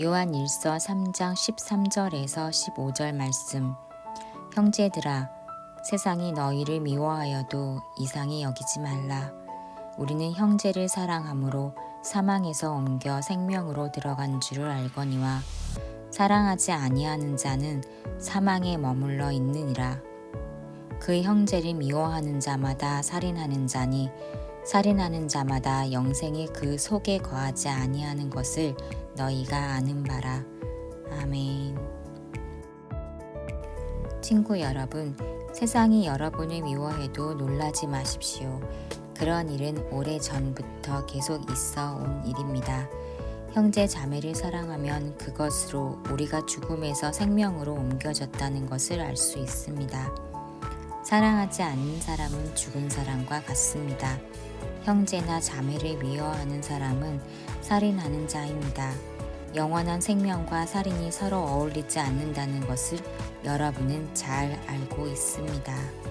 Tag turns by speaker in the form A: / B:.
A: 요한 1서 3장 13절에서 15절 말씀. 형제들아, 세상이 너희를 미워하여도 이상히 여기지 말라. 우리는 형제를 사랑함으로 사망에서 옮겨 생명으로 들어간 줄을 알거니와 사랑하지 아니하는 자는 사망에 머물러 있느니라. 그 형제를 미워하는 자마다 살인하는 자니 살인하는 자마다 영생이 그 속에 거하지 아니하는 것을 너희가 아는 바라. 아멘. 친구 여러분, 세상이 여러분을 미워해도 놀라지 마십시오. 그런 일은 오래 전부터 계속 있어 온 일입니다. 형제 자매를 사랑하면 그것으로 우리가 죽음에서 생명으로 옮겨졌다는 것을 알 수 있습니다. 사랑하지 않는 사람은 죽은 사람과 같습니다. 형제나 자매를 미워하는 사람은 살인하는 자입니다. 영원한 생명과 살인이 서로 어울리지 않는다는 것을 여러분은 잘 알고 있습니다.